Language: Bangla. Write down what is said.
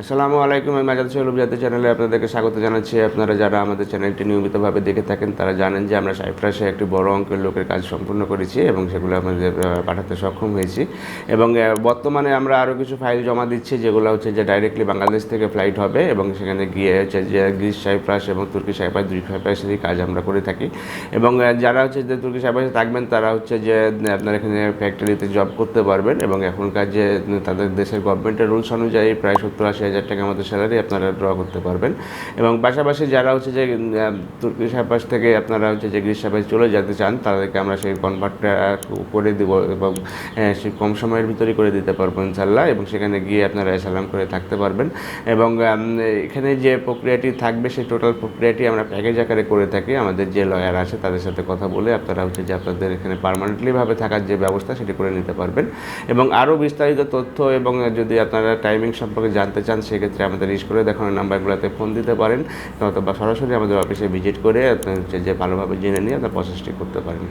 আসসালামু আলাইকুম, আমি মাজাদ শৈলব জাতীয় চ্যানেলে আপনাদেরকে স্বাগত জানাচ্ছি। আপনারা যারা আমাদের চ্যানেলটি নিয়মিতভাবে দেখে থাকেন, তারা জানেন যে আমরা সাইপ্রাসে একটি বড় অঙ্কের লোকের কাজ সম্পূর্ণ করেছি এবং সেগুলো আমাদের পাঠাতে সক্ষম হয়েছি। এবং বর্তমানে আমরা আরও কিছু ফাইল জমা দিচ্ছি, যেগুলো হচ্ছে যে ডাইরেক্টলি বাংলাদেশ থেকে ফ্লাইট হবে এবং সেখানে গিয়ে হচ্ছে যে গ্রিস, সাইপ্রাস এবং তুর্কি, সাইপ্রাস, দুই সাইপ্রাসেরই কাজ আমরা করে থাকি। এবং যারা হচ্ছে যে তুর্কি, সাইপ্রাসে থাকবেন, তারা হচ্ছে যে আপনারা এখানে ফ্যাক্টরিতে জব করতে পারবেন এবং এখনকার যে, তাদের দেশের গভর্নমেন্টের রুলস অনুযায়ী প্রায় সত্তর আশি হাজার টাকা মতো স্যালারি আপনারা ড্র করতে পারবেন। এবং পাশাপাশি যারা হচ্ছে যে তুর্কি সাইপ্রাস থেকে আপনারা হচ্ছে যে গ্রিস চলে যেতে চান, তাদেরকে আমরা সেই কনভার্টটা করে দেবো এবং সে কম সময়ের ভিতরেই করে দিতে পারব ইনশাল্লাহ এবং সেখানে গিয়ে আপনারা সালাম করে থাকতে পারবেন। এবং এখানে যে প্রক্রিয়াটি থাকবে, সেই টোটাল প্রক্রিয়াটি আমরা প্যাকেজ আকারে করে থাকি। আমাদের যে লয়ার আছে, তাদের সাথে কথা বলে আপনারা হচ্ছে যে আপনাদের এখানে পারমানেন্টলিভাবে থাকার যে ব্যবস্থা, সেটি করে নিতে পারবেন। এবং আরও বিস্তারিত তথ্য এবং যদি আপনারা টাইমিং সম্পর্কে জানতে চান সেক্ষেত্রে আমাদের করে দেখানো নাম্বারগুলোতে ফোন দিতে পারেন। অথবা সরাসরি আমাদের অফিসে ভিজিট করে যে ভালোভাবে জেনে নিয়ে আপনার প্রসেসটি করতে পারেন।